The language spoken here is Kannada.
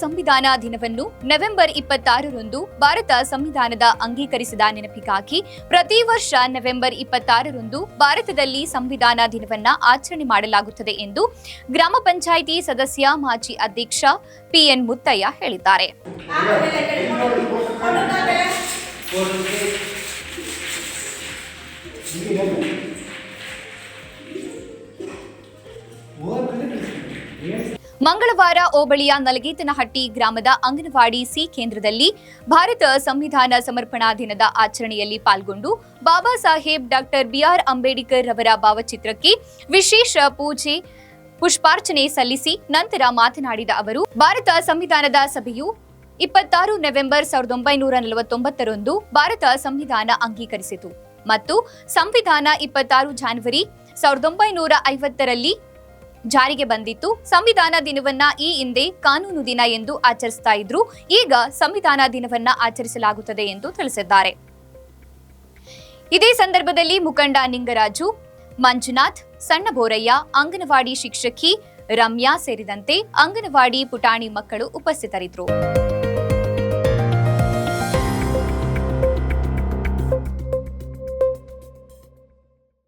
ಸಂವಿಧಾನ ದಿನವನ್ನು ನವೆಂಬರ್ ಇಪ್ಪತ್ತಾರರಂದು ಭಾರತ ಸಂವಿಧಾನದ ಅಂಗೀಕರಿಸಿದ ನೆನಪಿಗಾಗಿ ಪ್ರತಿ ವರ್ಷ ನವೆಂಬರ್ ಇಪ್ಪತ್ತಾರರಂದು ಭಾರತದಲ್ಲಿ ಸಂವಿಧಾನ ದಿನವನ್ನ ಆಚರಣೆ ಮಾಡಲಾಗುತ್ತದೆ ಎಂದು ಗ್ರಾಮ ಪಂಚಾಯಿತಿ ಸದಸ್ಯ ಮಾಜಿ ಅಧ್ಯಕ್ಷ ಪಿಎನ್ ಮುತ್ತಯ್ಯ ಹೇಳಿದ್ದಾರೆ. ಮಂಗಳವಾರ ಹೋಬಳಿಯ ನಲಗೇತನಹಟ್ಟಿ ಗ್ರಾಮದ ಅಂಗನವಾಡಿ ಸಿ ಕೇಂದ್ರದಲ್ಲಿ ಭಾರತ ಸಂವಿಧಾನ ಸಮರ್ಪಣಾ ದಿನದ ಆಚರಣೆಯಲ್ಲಿ ಪಾಲ್ಗೊಂಡು Baba Saheb doctor B R Ambedkar ರವರ ಭಾವಚಿತ್ರಕ್ಕೆ ವಿಶೇಷ ಪೂಜೆ, ಪುಷ್ಪಾರ್ಚನೆ ಸಲ್ಲಿಸಿ ನಂತರ ಮಾತನಾಡಿದ ಅವರು, ಭಾರತ ಸಂವಿಧಾನದ ಸಭೆಯು ಇಪ್ಪತ್ತಾರು ನವೆಂಬರ್ ಸಾವಿರದ ಒಂಬೈನೂರ ನಲವತ್ತೊಂಬತ್ತರಂದು ಭಾರತ ಸಂವಿಧಾನ ಅಂಗೀಕರಿಸಿತು ಮತ್ತು ಸಂವಿಧಾನ ಇಪ್ಪತ್ತಾರು ಜಾನ್ವರಿ ಸಾವಿರದ ಒಂಬೈನೂರ ಐವತ್ತರಲ್ಲಿ ಜಾರಿಗೆ ಬಂದಿತ್ತು. ಸಂವಿಧಾನ ದಿನವನ್ನ ಈ ಹಿಂದೆ ಕಾನೂನು ದಿನ ಎಂದು ಆಚರಿಸ್ತಾ ಇದ್ರು. ಈಗ ಸಂವಿಧಾನ ದಿನವನ್ನ ಆಚರಿಸಲಾಗುತ್ತದೆ ಎಂದು ತಿಳಿಸಿದ್ದಾರೆ. ಇದೇ ಸಂದರ್ಭದಲ್ಲಿ ಮುಖಂಡ ನಿಂಗರಾಜು, ಮಂಜುನಾಥ್ ಸಣ್ಣ ಬೋರಯ್ಯ ಅಂಗನವಾಡಿ ಶಿಕ್ಷಕಿ ರಮ್ಯಾ ಸೇರಿದಂತೆ ಅಂಗನವಾಡಿ ಪುಟಾಣಿ ಮಕ್ಕಳು ಉಪಸ್ಥಿತರಿದ್ದರು.